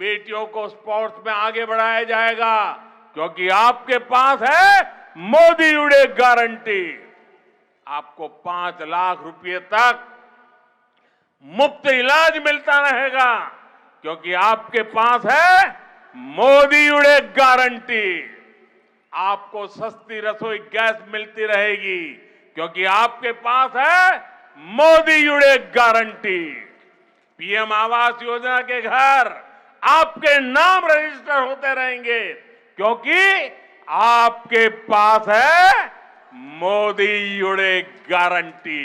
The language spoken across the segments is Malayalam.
बेटियों को स्पोर्ट्स में आगे बढ़ाया जाएगा, क्योंकि आपके पास है मोदी उड़े गारंटी। आपको पाँच लाख रुपए तक मुफ़्त इलाज मिलता रहेगा, क्योंकि आपके पास है मोदी उड़े गारंटी। आपको सस्ती रसोई गैस मिलती रहेगी, क्योंकि आपके पास है मोदी उड़े गारंटी। पीएम आवास योजना के घर आपके नाम रजिस्टर होते रहेंगे क्योंकि आपके पास है मोदी उड़े गारंटी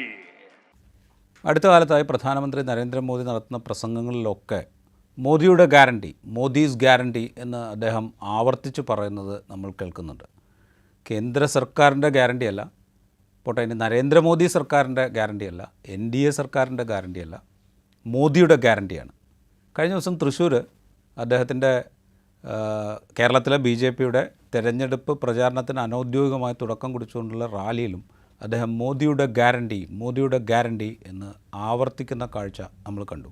അടുത്ത കാലത്തായി പ്രധാനമന്ത്രി നരേന്ദ്രമോദി നടത്തുന്ന പ്രസംഗങ്ങളിലൊക്കെ മോദിയുടെ ഗ്യാരണ്ടി മോദീസ് ഗ്യാരണ്ടി എന്ന് അദ്ദേഹം ആവർത്തിച്ച് പറയുന്നത് നമ്മൾ കേൾക്കുന്നുണ്ട് കേന്ദ്ര സർക്കാരിൻ്റെ ഗ്യാരണ്ടിയല്ല പോട്ടെ ഇനി നരേന്ദ്രമോദി സർക്കാരിൻ്റെ ഗ്യാരണ്ടിയല്ല എൻ ഡി എ സർക്കാരിൻ്റെ ഗ്യാരണ്ടിയല്ല മോദിയുടെ ഗ്യാരണ്ടിയാണ് കഴിഞ്ഞ ദിവസം തൃശ്ശൂർ അദ്ദേഹത്തിന്റെ കേരളത്തിലെ ബി ജെ പിയുടെ തെരഞ്ഞെടുപ്പ് പ്രചാരണത്തിന് അനൗദ്യോഗികമായി തുടക്കം കുറിച്ചുകൊണ്ടുള്ള റാലിയിലും അദ്ദേഹം മോദിയുടെ ഗ്യാരണ്ടി മോദിയുടെ ഗ്യാരണ്ടി എന്ന് ആവർത്തിക്കുന്ന കാഴ്ച നമ്മൾ കണ്ടു.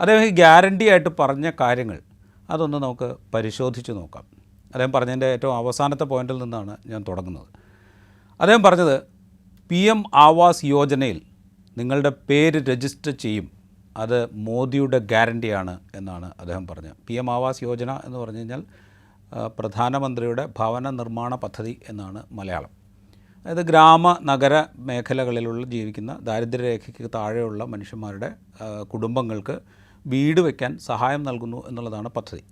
അദ്ദേഹം ഈ ഗ്യാരണ്ടി ആയിട്ട് പറഞ്ഞ കാര്യങ്ങൾ അതൊന്ന് നമുക്ക് പരിശോധിച്ച് നോക്കാം. അദ്ദേഹം പറഞ്ഞതിന്റെ ഏറ്റവും അവസാനത്തെ പോയിന്റിൽ നിന്നാണ് ഞാൻ തുടങ്ങുന്നത്. അദ്ദേഹം പറഞ്ഞത് പി എം ആവാസ് യോജനയിൽ നിങ്ങളുടെ പേര് രജിസ്റ്റർ ചെയ്യും. അത് മോദിയുടെ ഗ്യാരണ്ടിയാണ് എന്നാണ് അദ്ദേഹം പറഞ്ഞത്. പി എം ആവാസ് യോജന എന്ന് പറഞ്ഞു കഴിഞ്ഞാൽ പ്രധാനമന്ത്രിയുടെ ഭവന നിർമ്മാണ പദ്ധതി എന്നാണ് മലയാളം. അതായത് ഗ്രാമ നഗര മേഖലകളിലുള്ള ജീവിക്കുന്ന ദാരിദ്ര്യരേഖയ്ക്ക് താഴെയുള്ള മനുഷ്യന്മാരുടെ കുടുംബങ്ങൾക്ക് വീട് വയ്ക്കാൻ സഹായം നൽകുന്നു എന്നുള്ളതാണ് പദ്ധതി.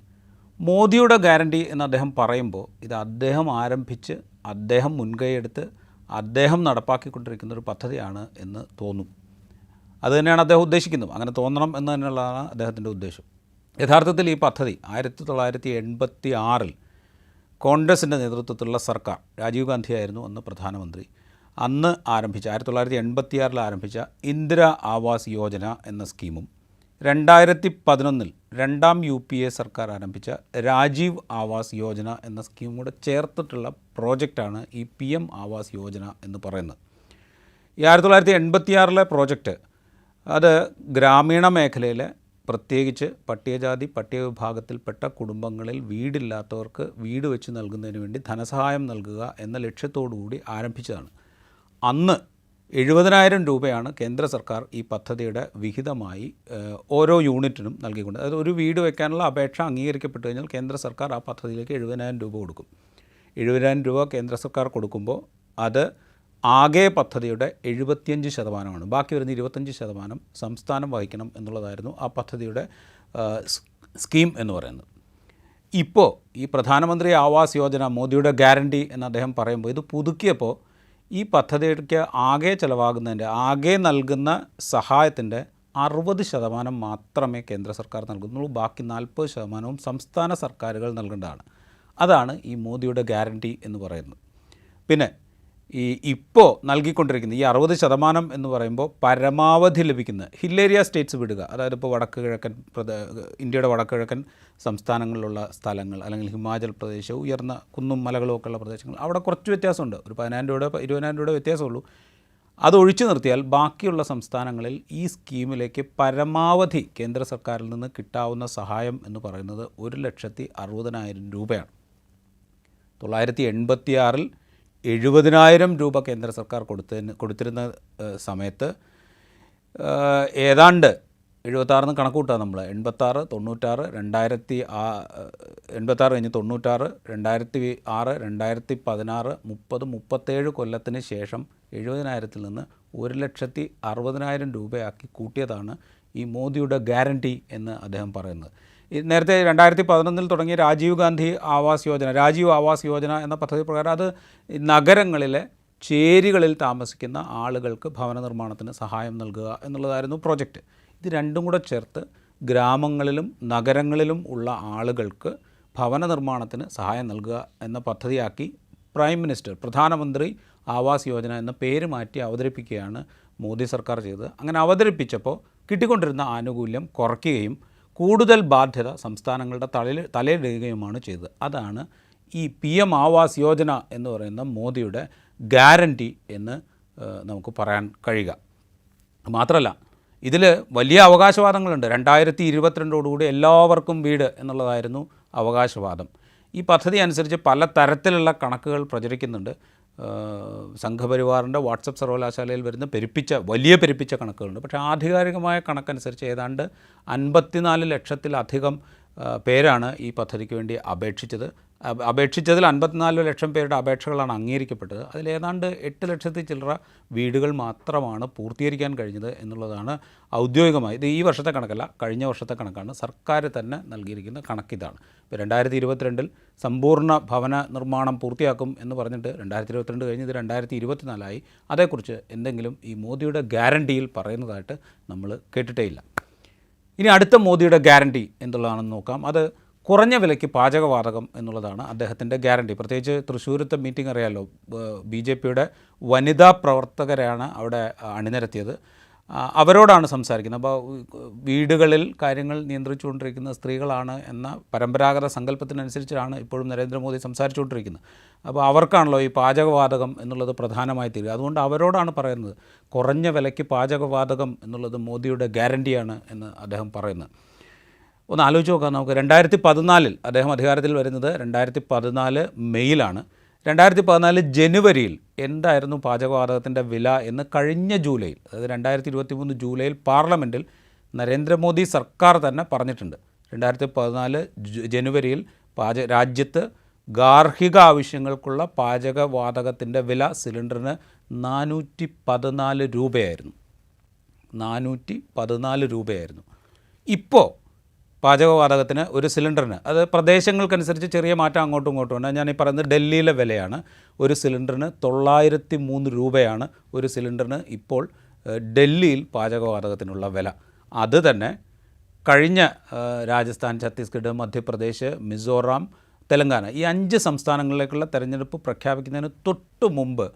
മോദിയുടെ ഗ്യാരണ്ടി എന്ന് അദ്ദേഹം പറയുമ്പോൾ ഇത് അദ്ദേഹം ആരംഭിച്ച് അദ്ദേഹം മുൻകൈയെടുത്ത് അദ്ദേഹം നടപ്പാക്കിക്കൊണ്ടിരിക്കുന്ന ഒരു പദ്ധതിയാണ് എന്ന് തോന്നും. അത് തന്നെയാണ് അദ്ദേഹം ഉദ്ദേശിക്കുന്നത്. അങ്ങനെ തോന്നണം എന്ന് തന്നെയുള്ളതാണ് അദ്ദേഹത്തിന്റെ ഉദ്ദേശം. യഥാർത്ഥത്തിൽ ഈ പദ്ധതി ആയിരത്തി തൊള്ളായിരത്തി എൺപത്തി ആറിൽ കോൺഗ്രസിന്റെ നേതൃത്വത്തിലുള്ള സർക്കാർ രാജീവ് ഗാന്ധി ആയിരുന്നു അന്ന് പ്രധാനമന്ത്രി അന്ന് ആരംഭിച്ച ആയിരത്തി തൊള്ളായിരത്തി എൺപത്തി ആറിൽ ആരംഭിച്ച ഇന്ദിര ആവാസ് യോജന എന്ന സ്കീമും രണ്ടായിരത്തി പതിനൊന്നിൽ രണ്ടാം യു പി എ സർക്കാർ ആരംഭിച്ച രാജീവ് ആവാസ് യോജന എന്ന സ്കീമും കൂടെ ചേർത്തിട്ടുള്ള പ്രോജക്റ്റാണ് ഈ പി എം ആവാസ് യോജന എന്ന് പറയുന്നത്. ഈ ആയിരത്തി തൊള്ളായിരത്തി എൺപത്തിയാറിലെ പ്രോജക്റ്റ് അത് ഗ്രാമീണ മേഖലയിലെ പ്രത്യേകിച്ച് പട്ടികജാതി പട്ടിക വിഭാഗത്തിൽപ്പെട്ട കുടുംബങ്ങളിൽ വീടില്ലാത്തവർക്ക് വീട് വെച്ച് നൽകുന്നതിന് വേണ്ടി ധനസഹായം നൽകുക എന്ന ലക്ഷ്യത്തോടു കൂടി ആരംഭിച്ചതാണ്. അന്ന് എഴുപതിനായിരം രൂപയാണ് കേന്ദ്ര സർക്കാർ ഈ പദ്ധതിയുടെ വിഹിതമായി ഓരോ യൂണിറ്റിനും നൽകിക്കൊണ്ട് അതായത് ഒരു വീട് വയ്ക്കാനുള്ള അപേക്ഷ അംഗീകരിക്കപ്പെട്ടു കഴിഞ്ഞാൽ കേന്ദ്ര സർക്കാർ ആ പദ്ധതിയിലേക്ക് എഴുപതിനായിരം രൂപ കൊടുക്കും. എഴുപതിനായിരം രൂപ കേന്ദ്ര സർക്കാർ കൊടുക്കുമ്പോൾ അത് ആകെ പദ്ധതിയുടെ എഴുപത്തിയഞ്ച് ശതമാനമാണ്. ബാക്കി വരുന്ന ഇരുപത്തഞ്ച് ശതമാനം സംസ്ഥാനം വഹിക്കണം എന്നുള്ളതായിരുന്നു ആ പദ്ധതിയുടെ സ്കീം എന്ന് പറയുന്നത്. ഇപ്പോൾ ഈ പ്രധാനമന്ത്രി ആവാസ് യോജന മോദിയുടെ ഗ്യാരണ്ടി എന്ന് അദ്ദേഹം പറയുമ്പോൾ ഇത് പുതുക്കിയപ്പോൾ ഈ പദ്ധതിക്ക് ആകെ ചിലവാകുന്നതിന്റെ ആകെ നൽകുന്ന സഹായത്തിന്റെ അറുപത് ശതമാനം മാത്രമേ കേന്ദ്ര സർക്കാർ നൽകുന്നുള്ളൂ. ബാക്കി നാൽപ്പത് ശതമാനവും സംസ്ഥാന സർക്കാരുകൾ നൽകേണ്ടതാണ്. അതാണ് ഈ മോദിയുടെ ഗ്യാരണ്ടി എന്ന് പറയുന്നത്. പിന്നെ ഈ ഇപ്പോൾ നൽകിക്കൊണ്ടിരിക്കുന്ന ഈ അറുപത് ശതമാനം എന്ന് പറയുമ്പോൾ പരമാവധി ലഭിക്കുന്ന ഹില്ലേരിയ സ്റ്റേറ്റ്സ് വിടുക. അതായത് ഇപ്പോൾ വടക്ക് കിഴക്കൻ ഇന്ത്യയുടെ വടക്ക് കിഴക്കൻ സംസ്ഥാനങ്ങളിലുള്ള സ്ഥലങ്ങൾ അല്ലെങ്കിൽ ഹിമാചൽ പ്രദേശ് ഉയർന്ന കുന്നും മലകളും ഒക്കെ ഉള്ള പ്രദേശങ്ങൾ അവിടെ കുറച്ച് വ്യത്യാസമുണ്ട്. ഒരു പതിനായിരം രൂപയുടെ ഇരുപതിനായിരം രൂപയുടെ വ്യത്യാസമുള്ളൂ അത് ഒഴിച്ചു നിർത്തിയാൽ ബാക്കിയുള്ള സംസ്ഥാനങ്ങളിൽ ഈ സ്കീമിലേക്ക് പരമാവധി കേന്ദ്ര സർക്കാരിൽ നിന്ന് കിട്ടാവുന്ന സഹായം എന്ന് പറയുന്നത് ഒരു ലക്ഷത്തി അറുപതിനായിരം രൂപയാണ്. തൊള്ളായിരത്തി എൺപത്തി ആറിൽ എഴുപതിനായിരം രൂപ കേന്ദ്ര സർക്കാർ കൊടുത്തതിന് കൊടുത്തിരുന്ന സമയത്ത് ഏതാണ്ട് എഴുപത്താറിന് കണക്ക് കൂട്ടാം നമ്മൾ എൺപത്താറ് തൊണ്ണൂറ്റാറ് രണ്ടായിരത്തി ആ എൺപത്താറ് കഴിഞ്ഞ് തൊണ്ണൂറ്റാറ് രണ്ടായിരത്തി ആറ് രണ്ടായിരത്തി പതിനാറ് മുപ്പത് മുപ്പത്തേഴ് കൊല്ലത്തിന് ശേഷം എഴുപതിനായിരത്തിൽ നിന്ന് ഒരു ലക്ഷത്തി അറുപതിനായിരം രൂപയാക്കി കൂട്ടിയതാണ് ഈ മോദിയുടെ ഗ്യാരണ്ടി എന്ന് അദ്ദേഹം പറയുന്നത്. നേരത്തെ രണ്ടായിരത്തി പതിനൊന്നിൽ തുടങ്ങിയ രാജീവ് ഗാന്ധി ആവാസ് യോജന രാജീവ് ആവാസ് യോജന എന്ന പദ്ധതി പ്രകാരം അത് നഗരങ്ങളിലെ ചേരികളിൽ താമസിക്കുന്ന ആളുകൾക്ക് ഭവന നിർമ്മാണത്തിന് സഹായം നൽകുക എന്നുള്ളതായിരുന്നു പ്രോജക്റ്റ് ഇത് രണ്ടും കൂടെ ചേർത്ത് ഗ്രാമങ്ങളിലും നഗരങ്ങളിലും ഉള്ള ആളുകൾക്ക് ഭവന നിർമ്മാണത്തിന് സഹായം നൽകുക എന്ന പദ്ധതിയാക്കി പ്രൈം മിനിസ്റ്റർ പ്രധാനമന്ത്രി ആവാസ് യോജന എന്ന പേര് മാറ്റി അവതരിപ്പിക്കുകയാണ് മോദി സർക്കാർ ചെയ്തത്. അങ്ങനെ അവതരിപ്പിച്ചപ്പോൾ കിട്ടിക്കൊണ്ടിരുന്ന ആനുകൂല്യം കുറയ്ക്കുകയും കൂടുതൽ ബാധ്യത സംസ്ഥാനങ്ങളുടെ തലയിൽ തലയിലിടുകയുമാണ് ചെയ്തത്. അതാണ് ഈ പി എം ആവാസ് യോജന എന്ന് പറയുന്ന മോദിയുടെ ഗ്യാരണ്ടി എന്ന് നമുക്ക് പറയാൻ കഴിയുക. മാത്രമല്ല ഇതിൽ വലിയ അവകാശവാദങ്ങളുണ്ട്. രണ്ടായിരത്തി ഇരുപത്തിരണ്ടോടുകൂടി എല്ലാവർക്കും വീട് എന്നുള്ളതായിരുന്നു അവകാശവാദം. ഈ പദ്ധതി അനുസരിച്ച് പല തരത്തിലുള്ള കണക്കുകൾ പ്രചരിക്കുന്നുണ്ട്. സംഘപരിവാറിന്റെ വാട്സപ്പ് സർവകലാശാലയിൽ വരുന്ന പെരുപ്പിച്ച വലിയ പെരുപ്പിച്ച കണക്കുകളുണ്ട്. പക്ഷേ ആധികാരികമായ കണക്കനുസരിച്ച് ഏതാണ്ട് അൻപത്തിനാല് ലക്ഷത്തിലധികം പേരാണ് ഈ പദ്ധതിക്ക് വേണ്ടി അപേക്ഷിച്ചത്. അപ- അപേക്ഷിച്ചതിൽ അൻപത്തിനാല് ലക്ഷം പേരുടെ അപേക്ഷകളാണ് അംഗീകരിക്കപ്പെട്ടത്. അതിൽ ഏതാണ്ട് എട്ട് ലക്ഷത്തി ചില്ലറ വീടുകൾ മാത്രമാണ് പൂർത്തീകരിക്കാൻ കഴിഞ്ഞത് എന്നുള്ളതാണ് ഔദ്യോഗികമായി. ഇത് ഈ വർഷത്തെ കണക്കല്ല കഴിഞ്ഞ വർഷത്തെ കണക്കാണ്. സർക്കാർ തന്നെ നൽകിയിരിക്കുന്ന കണക്കിതാണ്. ഇപ്പോൾ രണ്ടായിരത്തി ഇരുപത്തിരണ്ടിൽ സമ്പൂർണ ഭവന നിർമ്മാണം പൂർത്തിയാക്കും എന്ന് പറഞ്ഞിട്ട് രണ്ടായിരത്തി ഇരുപത്തിരണ്ട് കഴിഞ്ഞ് ഇത് രണ്ടായിരത്തി ഇരുപത്തിനാലായി അതേക്കുറിച്ച് എന്തെങ്കിലും ഈ മോദിയുടെ ഗ്യാരണ്ടിയിൽ പറയുന്നതായിട്ട് നമ്മൾ കേട്ടിട്ടേ ഇല്ല ഇനി അടുത്ത മോദിയുടെ ഗ്യാരണ്ടി എന്തുള്ളതാണെന്ന് നോക്കാം. അത് കുറഞ്ഞ വിലയ്ക്ക് പാചകവാതകം എന്നുള്ളതാണ് അദ്ദേഹത്തിന്റെ ഗ്യാരണ്ടി. പ്രത്യേകിച്ച് തൃശ്ശൂരത്തെ മീറ്റിംഗ് അറിയാമല്ലോ ബി ജെ പിയുടെ വനിതാ പ്രവർത്തകരാണ് അവിടെ അണിനിരത്തിയത്. അവരോടാണ് സംസാരിക്കുന്നത്. അപ്പോൾ വീടുകളിൽ കാര്യങ്ങൾ നിയന്ത്രിച്ചുകൊണ്ടിരിക്കുന്ന സ്ത്രീകളാണ് എന്ന പരമ്പരാഗത സങ്കല്പത്തിനനുസരിച്ചാണ് ഇപ്പോഴും നരേന്ദ്രമോദി സംസാരിച്ചുകൊണ്ടിരിക്കുന്നത്. അപ്പോൾ അവർക്കാണല്ലോ ഈ പാചകവാതകം എന്നുള്ളത് പ്രധാനമായി തീരുക. അതുകൊണ്ട് അവരോടാണ് പറയുന്നത് കുറഞ്ഞ വിലയ്ക്ക് പാചകവാതകം എന്നുള്ളത് മോദിയുടെ ഗ്യാരണ്ടിയാണ് എന്ന് അദ്ദേഹം പറയുന്നത്. ഒന്ന് ആലോചിച്ച് നോക്കാം നമുക്ക്. രണ്ടായിരത്തി പതിനാലിൽ അദ്ദേഹം അധികാരത്തിൽ വരുന്നത് രണ്ടായിരത്തി പതിനാല് മെയ്യിലാണ്. രണ്ടായിരത്തി പതിനാല് ജനുവരിയിൽ എന്തായിരുന്നു പാചകവാതകത്തിന്റെ വില എന്ന് കഴിഞ്ഞ ജൂലൈയിൽ അതായത് രണ്ടായിരത്തി ഇരുപത്തി മൂന്ന് ജൂലൈയിൽ പാർലമെന്റിൽ നരേന്ദ്രമോദി സർക്കാർ തന്നെ പറഞ്ഞിട്ടുണ്ട്. രണ്ടായിരത്തി പതിനാല് ജനുവരിയിൽ പാച രാജ്യത്ത് ഗാർഹിക ആവശ്യങ്ങൾക്കുള്ള പാചകവാതകത്തിന്റെ വില സിലിണ്ടറിന് നാനൂറ്റി പതിനാല് രൂപയായിരുന്നു. നാനൂറ്റി പതിനാല് രൂപയായിരുന്നു. ഇപ്പോൾ പാചകവാതകത്തിന് ഒരു സിലിണ്ടറിന്. അത് പ്രദേശങ്ങൾക്കനുസരിച്ച് ചെറിയ മാറ്റം അങ്ങോട്ടും ഇങ്ങോട്ടും ഉണ്ട്. ഞാൻ പറയുന്നത് ഡൽഹിയിലെ വിലയാണ്. ഒരു സിലിണ്ടറിന് തൊള്ളായിരത്തി മൂന്ന് രൂപയാണ് ഒരു സിലിണ്ടറിന് ഇപ്പോൾ ഡൽഹിയിൽ പാചകവാതകത്തിനുള്ള വില. അത് തന്നെ കഴിഞ്ഞ രാജസ്ഥാൻ ഛത്തീസ്ഗഡ് മധ്യപ്രദേശ് മിസോറാം തെലങ്കാന ഈ അഞ്ച് സംസ്ഥാനങ്ങളിലേക്കുള്ള തെരഞ്ഞെടുപ്പ് പ്രഖ്യാപിക്കുന്നതിന് തൊട്ട് മുമ്പ്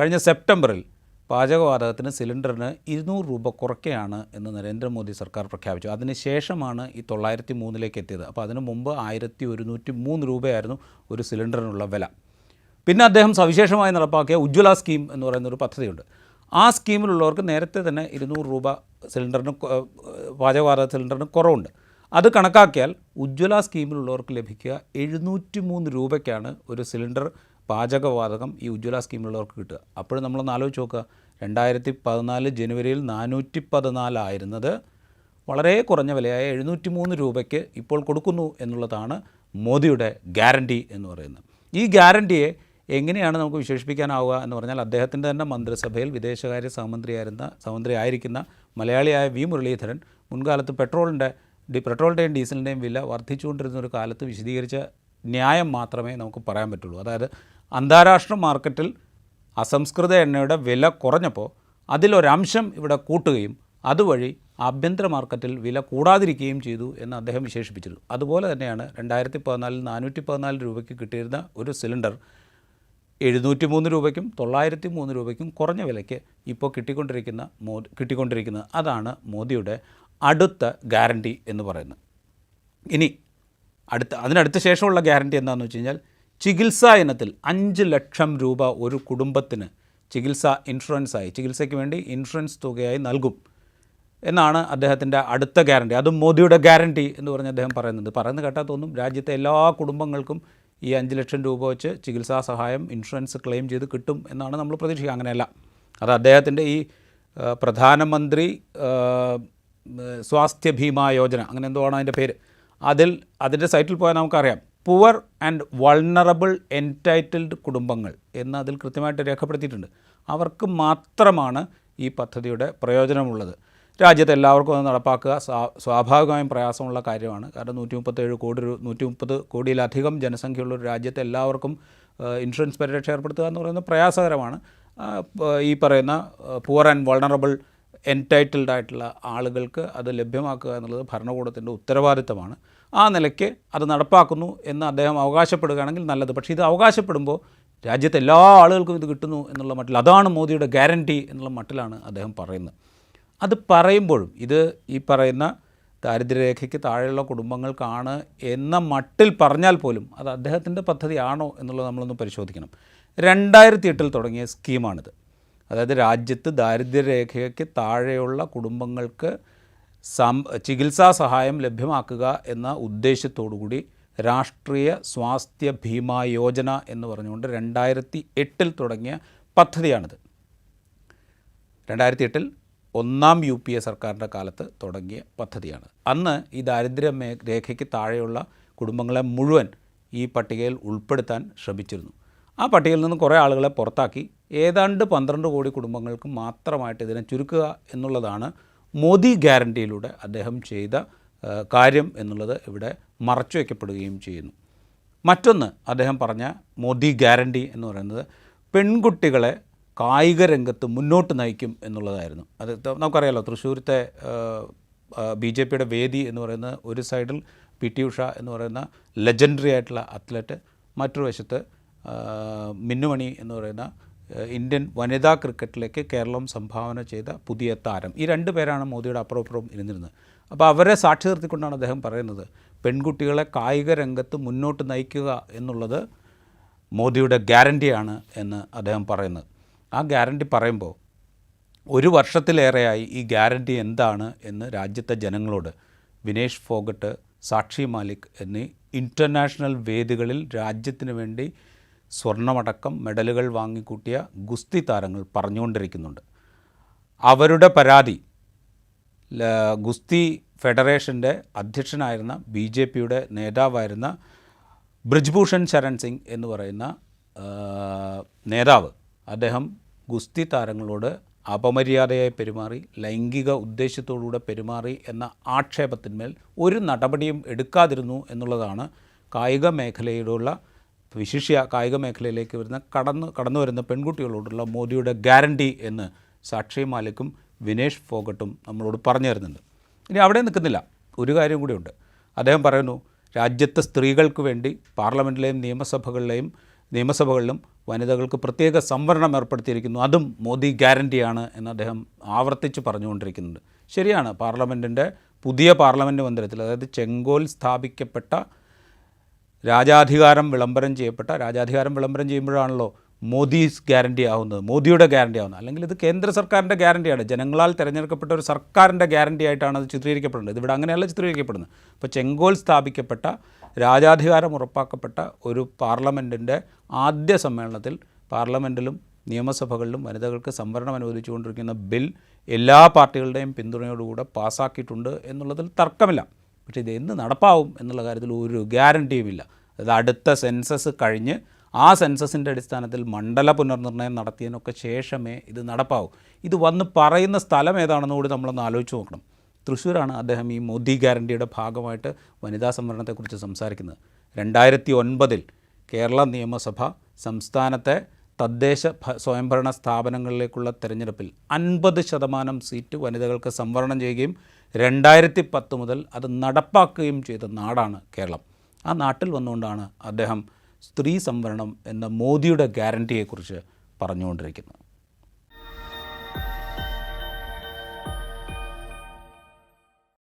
കഴിഞ്ഞ സെപ്റ്റംബറിൽ പാചകവാതകത്തിന് സിലിണ്ടറിന് ഇരുന്നൂറ് രൂപ കുറയ്ക്കുകയാണ് എന്ന് നരേന്ദ്രമോദി സർക്കാർ പ്രഖ്യാപിച്ചു. അതിന് ശേഷമാണ് ഈ തൊള്ളായിരത്തി മൂന്നിലേക്ക് എത്തിയത്. അപ്പോൾ അതിനു മുമ്പ് ആയിരത്തി ഒരുന്നൂറ്റി മൂന്ന് രൂപയായിരുന്നു ഒരു സിലിണ്ടറിനുള്ള വില. പിന്നെ അദ്ദേഹം സവിശേഷമായി നടപ്പാക്കിയ ഉജ്ജ്വല സ്കീം എന്ന് പറയുന്ന ഒരു പദ്ധതിയുണ്ട്. ആ സ്കീമിലുള്ളവർക്ക് നേരത്തെ തന്നെ ഇരുന്നൂറ് രൂപ സിലിണ്ടറിന് പാചകവാതക സിലിണ്ടറിന് കുറവുണ്ട്. അത് കണക്കാക്കിയാൽ ഉജ്ജ്വല സ്കീമിലുള്ളവർക്ക് ലഭിക്കുക എഴുന്നൂറ്റി മൂന്ന് രൂപയ്ക്കാണ് ഒരു സിലിണ്ടർ പാചകവാതകം ഈ ഉജ്ജ്വല സ്കീമിലുള്ളവർക്ക് കിട്ടുക. അപ്പോഴും നമ്മളൊന്ന് ആലോചിച്ച് നോക്കുക. രണ്ടായിരത്തി പതിനാല് ജനുവരിയിൽ നാനൂറ്റി പതിനാലായിരുന്നത് വളരെ കുറഞ്ഞ വിലയായ എഴുന്നൂറ്റി മൂന്ന് രൂപയ്ക്ക് ഇപ്പോൾ കൊടുക്കുന്നു എന്നുള്ളതാണ് മോദിയുടെ ഗ്യാരണ്ടി എന്ന് പറയുന്നത്. ഈ ഗ്യാരണ്ടിയെ എങ്ങനെയാണ് നമുക്ക് വിശേഷിപ്പിക്കാനാവുക എന്ന് പറഞ്ഞാൽ അദ്ദേഹത്തിന്റെ തന്നെ മന്ത്രിസഭയിൽ വിദേശകാര്യ സഹമന്ത്രിയായിരുന്ന സഹമന്ത്രി ആയിരിക്കുന്ന മലയാളിയായ വി മുരളീധരൻ മുൻകാലത്ത് പെട്രോളിന്റെ പെട്രോളിന്റെയും ഡീസലിന്റെയും വില വർദ്ധിച്ചുകൊണ്ടിരുന്ന ഒരു കാലത്ത് വിശദീകരിച്ച ന്യായം മാത്രമേ നമുക്ക് പറയാൻ പറ്റുള്ളൂ. അതായത് അന്താരാഷ്ട്ര മാർക്കറ്റിൽ അസംസ്കൃത എണ്ണയുടെ വില കുറഞ്ഞപ്പോൾ അതിലൊരംശം ഇവിടെ കൂട്ടുകയും അതുവഴി ആഭ്യന്തര മാർക്കറ്റിൽ വില കൂടാതിരിക്കുകയും ചെയ്തു എന്ന് അദ്ദേഹം വിശേഷിപ്പിച്ചിരുന്നു. അതുപോലെ തന്നെയാണ് രണ്ടായിരത്തി പതിനാലിൽ നാനൂറ്റി പതിനാല് രൂപയ്ക്ക് കിട്ടിയിരുന്ന ഒരു സിലിണ്ടർ എഴുന്നൂറ്റി മൂന്ന് രൂപയ്ക്കും തൊള്ളായിരത്തി മൂന്ന് രൂപയ്ക്കും കുറഞ്ഞ വിലയ്ക്ക് ഇപ്പോൾ കിട്ടിക്കൊണ്ടിരിക്കുന്ന മോ കിട്ടിക്കൊണ്ടിരിക്കുന്നത്. അതാണ് മോദിയുടെ അടുത്ത ഗ്യാരണ്ടി എന്ന് പറയുന്നത്. ഇനി അടുത്ത അതിനടുത്ത ശേഷമുള്ള ഗ്യാരണ്ടി എന്താണെന്ന് വെച്ച് കഴിഞ്ഞാൽ ചികിത്സാ ഇനത്തിൽ അഞ്ച് ലക്ഷം രൂപ ഒരു കുടുംബത്തിന് ചികിത്സ ഇൻഷുറൻസായി ചികിത്സയ്ക്ക് വേണ്ടി ഇൻഷുറൻസ് തുകയായി നൽകും എന്നാണ് അദ്ദേഹത്തിന്റെ അടുത്ത ഗ്യാരണ്ടി. അതും മോദിയുടെ ഗ്യാരണ്ടി എന്ന് പറഞ്ഞ് അദ്ദേഹം പറയുന്നുണ്ട്. പറയുന്നത് കേട്ടാൽ തോന്നും രാജ്യത്തെ എല്ലാ കുടുംബങ്ങൾക്കും ഈ അഞ്ച് ലക്ഷം രൂപ വെച്ച് ചികിത്സാ സഹായം ഇൻഷുറൻസ് ക്ലെയിം ചെയ്ത് കിട്ടും എന്നാണ് നമ്മൾ പ്രതീക്ഷിക്കുക. അങ്ങനെയല്ല. അത് അദ്ദേഹത്തിന്റെ ഈ പ്രധാനമന്ത്രി സ്വാസ്ഥ്യ ഭീമാ യോജന അങ്ങനെ എന്തോ ആണ് അതിന്റെ പേര്. അതിൽ അതിന്റെ സൈറ്റിൽ പോയാൽ നമുക്കറിയാം. പുവർ ആൻഡ് വൾണറബിൾ എന്റൈറ്റിൽഡ് കുടുംബങ്ങൾ എന്ന് അതിൽ കൃത്യമായിട്ട് രേഖപ്പെടുത്തിയിട്ടുണ്ട്. അവർക്ക് മാത്രമാണ് ഈ പദ്ധതിയുടെ പ്രയോജനമുള്ളത്. രാജ്യത്ത് എല്ലാവർക്കും അത് നടപ്പാക്കുക സ്വാ- സ്വാഭാവികമായും പ്രയാസമുള്ള കാര്യമാണ്. കാരണം നൂറ്റി മുപ്പത്തേഴ് കോടി രൂപ നൂറ്റി മുപ്പത് കോടിയിലധികം ജനസംഖ്യയുള്ള ഒരു രാജ്യത്തെ എല്ലാവർക്കും ഇൻഷുറൻസ് പരിരക്ഷ ഏർപ്പെടുത്തുക എന്ന് പറയുന്നത് പ്രയാസകരമാണ്. ഈ പറയുന്ന പുവർ ആൻഡ് വൾണറബിൾ എന്റൈറ്റിൽഡ് ആയിട്ടുള്ള ആളുകൾക്ക് അത് ലഭ്യമാക്കുക എന്നുള്ളത് ഭരണകൂടത്തിന്റെ ഉത്തരവാദിത്തമാണ്. ആ നിലയ്ക്ക് അത് നടപ്പാക്കുന്നു എന്ന് അദ്ദേഹം അവകാശപ്പെടുകയാണെങ്കിൽ നല്ലത്. പക്ഷേ ഇത് അവകാശപ്പെടുമ്പോൾ രാജ്യത്തെ എല്ലാ ആളുകൾക്കും ഇത് കിട്ടുന്നു എന്നുള്ള മട്ടിൽ അതാണ് മോദിയുടെ ഗ്യാരണ്ടി എന്നുള്ള മട്ടിലാണ് അദ്ദേഹം പറയുന്നത്. അത് പറയുമ്പോഴും ഇത് ഈ പറയുന്ന ദാരിദ്ര്യരേഖയ്ക്ക് താഴെയുള്ള കുടുംബങ്ങൾക്കാണ് എന്ന മട്ടിൽ പറഞ്ഞാൽ പോലും അത് അദ്ദേഹത്തിന്റെ പദ്ധതിയാണോ എന്നുള്ളത് നമ്മളൊന്ന് പരിശോധിക്കണം. രണ്ടായിരത്തി എട്ടിൽ തുടങ്ങിയ സ്കീമാണിത്. അതായത് രാജ്യത്ത് ദാരിദ്ര്യരേഖയ്ക്ക് താഴെയുള്ള കുടുംബങ്ങൾക്ക് സം ചികിത്സാ സഹായം ലഭ്യമാക്കുക എന്ന ഉദ്ദേശത്തോടു കൂടി രാഷ്ട്രീയ സ്വാസ്ഥ്യ ഭീമാ യോജന എന്ന് പറഞ്ഞുകൊണ്ട് രണ്ടായിരത്തി എട്ടിൽ തുടങ്ങിയ പദ്ധതിയാണിത്. രണ്ടായിരത്തി എട്ടിൽ ഒന്നാം യു പി എ സർക്കാരിന്റെ കാലത്ത് തുടങ്ങിയ പദ്ധതിയാണ്. അന്ന് ഈ ദാരിദ്ര്യ രേഖയ്ക്ക് താഴെയുള്ള കുടുംബങ്ങളെ മുഴുവൻ ഈ പട്ടികയിൽ ഉൾപ്പെടുത്താൻ ശ്രമിച്ചിരുന്നു. ആ പട്ടികയിൽ നിന്ന് കുറേ ആളുകളെ പുറത്താക്കി. ഏതാണ്ട് പന്ത്രണ്ട് കോടി കുടുംബങ്ങൾക്ക് മാത്രമായിട്ട് ഇതിനെ ചുരുക്കുക എന്നുള്ളതാണ് മോദി ഗ്യാരണ്ടിയിലൂടെ അദ്ദേഹം ചെയ്ത കാര്യം എന്നുള്ളത് ഇവിടെ മറച്ചു വയ്ക്കപ്പെടുകയും ചെയ്യുന്നു. മറ്റൊന്ന് അദ്ദേഹം പറഞ്ഞ മോദി ഗ്യാരണ്ടി എന്ന് പറയുന്നത് പെൺകുട്ടികളെ കായിക രംഗത്ത് മുന്നോട്ട് നയിക്കും എന്നുള്ളതായിരുന്നു. അത് നമുക്കറിയാലോ തൃശ്ശൂരത്തെ ബി ജെ പിയുടെ വേദി എന്ന് പറയുന്ന ഒരു സൈഡിൽ പി ടി ഉഷ എന്ന് പറയുന്ന ലെജൻഡറി ആയിട്ടുള്ള അത്ലറ്റ് മറ്റൊരു വശത്ത് മിന്നുമണി എന്ന് പറയുന്ന ഇന്ത്യൻ വനിതാ ക്രിക്കറ്റിലേക്ക് കേരളം സംഭാവന ചെയ്ത പുതിയ താരം. ഈ രണ്ട് പേരാണ് മോദിയുടെ അപ്പുറം ഇരുന്നിരുന്നത്. അപ്പോൾ അവരെ സാക്ഷി നിർത്തിക്കൊണ്ടാണ് അദ്ദേഹം പറയുന്നത് പെൺകുട്ടികളെ കായിക രംഗത്ത് മുന്നോട്ട് നയിക്കുക എന്നുള്ളത് മോദിയുടെ ഗ്യാരണ്ടിയാണ് എന്ന് അദ്ദേഹം പറയുന്നത്. ആ ഗ്യാരണ്ടി പറയുമ്പോൾ ഒരു വർഷത്തിലേറെയായി ഈ ഗ്യാരണ്ടി എന്താണ് എന്ന് രാജ്യത്തെ ജനങ്ങളോട് വിനേഷ് ഫോഗട്ട് സാക്ഷി മാലിക് എന്നീ ഇന്റർനാഷണൽ വേദികളിൽ രാജ്യത്തിന് വേണ്ടി സ്വർണമടക്കം മെഡലുകൾ വാങ്ങിക്കൂട്ടിയ ഗുസ്തി താരങ്ങൾ പറഞ്ഞുകൊണ്ടിരിക്കുന്നുണ്ട്. അവരുടെ പരാതി ഗുസ്തി ഫെഡറേഷന്റെ അധ്യക്ഷനായിരുന്ന ബി ജെ പിയുടെ നേതാവായിരുന്ന ബ്രിജ്ഭൂഷൺ ശരൺ സിംഗ് എന്ന് പറയുന്ന നേതാവ്. അദ്ദേഹം ഗുസ്തി താരങ്ങളോട് അപമര്യാദയായി പെരുമാറി ലൈംഗിക ഉദ്ദേശ്യത്തോടുകൂടെ പെരുമാറി എന്ന ആക്ഷേപത്തിന്മേൽ ഒരു നടപടിയും എടുക്കാതിരുന്നു എന്നുള്ളതാണ് കായിക മേഖലയിലുള്ള വിശിഷ്യ കായിക മേഖലയിലേക്ക് വരുന്ന കടന്ന് കടന്നു വരുന്ന പെൺകുട്ടികളോടുള്ള മോദിയുടെ ഗ്യാരണ്ടി എന്ന് സാക്ഷി മാലിക്കും വിനേഷ് ഫോഗട്ടും നമ്മളോട് പറഞ്ഞു തരുന്നുണ്ട്. ഇനി അവിടെ നിൽക്കുന്നില്ല. ഒരു കാര്യം കൂടിയുണ്ട് അദ്ദേഹം പറയുന്നു രാജ്യത്തെ സ്ത്രീകൾക്ക് വേണ്ടി പാർലമെന്റിലെയും നിയമസഭകളിലെയും നിയമസഭകളിലും വനിതകൾക്ക് പ്രത്യേക സംവരണം ഏർപ്പെടുത്തിയിരിക്കുന്നു. അതും മോദി ഗ്യാരണ്ടിയാണ് എന്ന് അദ്ദേഹം ആവർത്തിച്ച് പറഞ്ഞുകൊണ്ടിരിക്കുന്നുണ്ട്. ശരിയാണ് പാർലമെന്റിന്റെ പുതിയ പാർലമെന്റ് മന്ദിരത്തിൽ അതായത് ചെങ്കോൽ സ്ഥാപിക്കപ്പെട്ട രാജാധികാരം വിളംബരം ചെയ്യപ്പെട്ട രാജാധികാരം വിളംബരം ചെയ്യുമ്പോഴാണല്ലോ മോദീസ് ഗ്യാരണ്ടി ആവുന്നത് മോദിയുടെ ഗ്യാരണ്ടി ആവുന്നത്. അല്ലെങ്കിൽ ഇത് കേന്ദ്ര സർക്കാരിന്റെ ഗ്യാരണ്ടിയാണ് ജനങ്ങളാൽ തിരഞ്ഞെടുക്കപ്പെട്ട ഒരു സർക്കാരിന്റെ ഗ്യാരണ്ടി ആയിട്ടാണ് അത് ചിത്രീകരിക്കപ്പെടുന്നത്. ഇതിവിടെ അങ്ങനെയല്ല ചിത്രീകരിക്കപ്പെടുന്നത്. അപ്പോൾ ചെങ്കോൽ സ്ഥാപിക്കപ്പെട്ട രാജാധികാരം ഉറപ്പാക്കപ്പെട്ട ഒരു പാർലമെന്റിന്റെ ആദ്യ സമ്മേളനത്തിൽ പാർലമെന്റിലും നിയമസഭകളിലും വനിതകൾക്ക് സംവരണം അനുവദിച്ചുകൊണ്ടിരിക്കുന്ന ബിൽ എല്ലാ പാർട്ടികളുടെയും പിന്തുണയോടുകൂടെ പാസ്സാക്കിയിട്ടുണ്ട് എന്നുള്ളതിൽ തർക്കമില്ല. പക്ഷേ ഇത് എന്ന് നടപ്പാവും എന്നുള്ള കാര്യത്തിൽ ഒരു ഗ്യാരണ്ടിയുമില്ല. അതായത് അടുത്ത സെൻസസ് കഴിഞ്ഞ് ആ സെൻസസിന്റെ അടിസ്ഥാനത്തിൽ മണ്ഡല പുനർനിർണയം നടത്തിയതിനൊക്കെ ശേഷമേ ഇത് നടപ്പാവൂ. ഇത് വന്ന് പറയുന്ന സ്ഥലം ഏതാണെന്ന് കൂടി നമ്മളൊന്ന് ആലോചിച്ച് നോക്കണം. തൃശ്ശൂരാണ് അദ്ദേഹം ഈ മോദി ഗ്യാരണ്ടിയുടെ ഭാഗമായിട്ട് വനിതാ സംവരണത്തെക്കുറിച്ച് സംസാരിക്കുന്നത്. രണ്ടായിരത്തി ഒൻപതിൽ കേരള നിയമസഭ സംസ്ഥാനത്തെ തദ്ദേശ സ്വയംഭരണ സ്ഥാപനങ്ങളിലേക്കുള്ള തെരഞ്ഞെടുപ്പിൽ അൻപത് ശതമാനം സീറ്റ് വനിതകൾക്ക് സംവരണം ചെയ്യുകയും രണ്ടായിരത്തി പത്ത് മുതൽ അത് നടപ്പാക്കുകയും ചെയ്ത നാടാണ് കേരളം. ആ നാട്ടിൽ വന്നുകൊണ്ടാണ് അദ്ദേഹം സ്ത്രീ സംവരണം എന്ന മോദിയുടെ ഗ്യാരണ്ടിയെക്കുറിച്ച് പറഞ്ഞുകൊണ്ടിരിക്കുന്നത്.